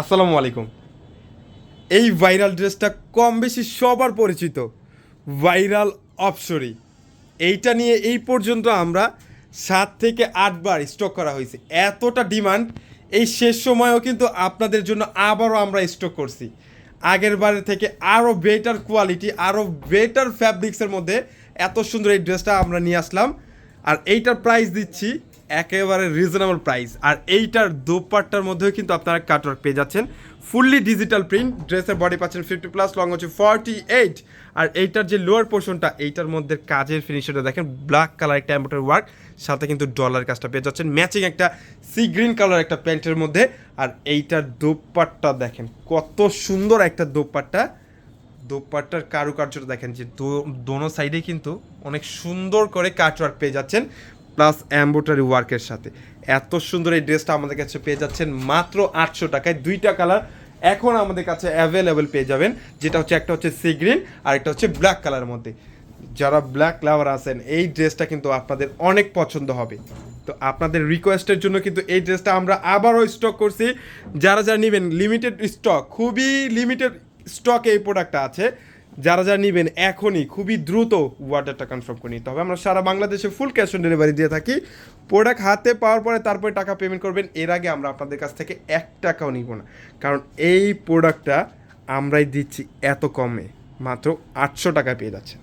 আসসালামু আলাইকুম। এই ভাইরাল ড্রেসটা কম বেশি সবার পরিচিত। ভাইরাল অপসরি। এইটা নিয়ে এই পর্যন্ত আমরা সাত থেকে আটবার স্টক করা হয়েছে। এতটা ডিমান্ড এই শেষ সময়েও কিন্তু আপনাদের জন্য আবারও আমরা স্টক করছি। আগের বারের থেকে আরও বেটার কোয়ালিটি আরও বেটার ফ্যাব্রিক্সের মধ্যে এত সুন্দর এই ড্রেসটা আমরা নিয়ে আসলাম। আর এইটার প্রাইস দিচ্ছি একেবারে রিজনেবল প্রাইস আর এইটার দোপাট্টার মধ্যেও কিন্তু আপনারা কাটওয়ার্ক পেয়ে যাচ্ছেন। ফুললি ডিজিটাল প্রিন্ট ড্রেসের বডি পাচ্ছেন ফিফটি প্লাস লং হচ্ছে ফর্টি এইট আর এইটার যে লোয়ার পোর্শনটা এইটার মধ্যে কাজের ফিনিশনটা দেখেন ব্ল্যাক কালার একটা অ্যাম্বোটার ওয়ার্ক সাথে কিন্তু ডলার কাজটা পেয়ে যাচ্ছেন। ম্যাচিং একটা সি গ্রিন কালার একটা প্যান্টের মধ্যে। আর এইটার দোপাট্টা দেখেন, কত সুন্দর একটা দোপাট্টা। দোপাট্টার কারুকার্যটা দেখেন যে দোনো সাইডে কিন্তু অনেক সুন্দর করে কাটওয়ার্ক পেয়ে যাচ্ছেন। প্লাস অ্যাম্বোটারি ওয়ার্কের সাথে। এত সুন্দর এই ড্রেসটা আমাদের কাছে পেয়ে যাচ্ছেন মাত্র আটশো টাকায়। দুইটা কালার এখন আমাদের কাছে অ্যাভেলেবেল পেয়ে যাবেন। যেটা হচ্ছে একটা হচ্ছে সি গ্রিন আর একটা হচ্ছে ব্ল্যাক কালারের মধ্যে। যারা ব্ল্যাক লাভার আছেন, এই ড্রেসটা কিন্তু আপনাদের অনেক পছন্দ হবে। তো আপনাদের রিকোয়েস্টের জন্য কিন্তু এই ড্রেসটা আমরা আবারও স্টক করছি। যারা যারা নেবেন লিমিটেড স্টক খুবই লিমিটেড স্টকে এই প্রোডাক্টটা আছে। যারা যারা নেবেন এখনই খুবই দ্রুত অর্ডারটা কনফার্ম করে নিতে হবে। আমরা সারা বাংলাদেশে ফুল ক্যাশ অন ডেলিভারি দিয়ে থাকি। প্রোডাক্ট হাতে পাওয়ার পরে তারপরে টাকা পেমেন্ট করবেন। এর আগে আমরা আপনাদের কাছ থেকে এক টাকাও নিব না। কারণ এই প্রোডাক্টটা আমরাই দিচ্ছি এত কমে। মাত্র আটশো টাকা পেয়ে যাচ্ছে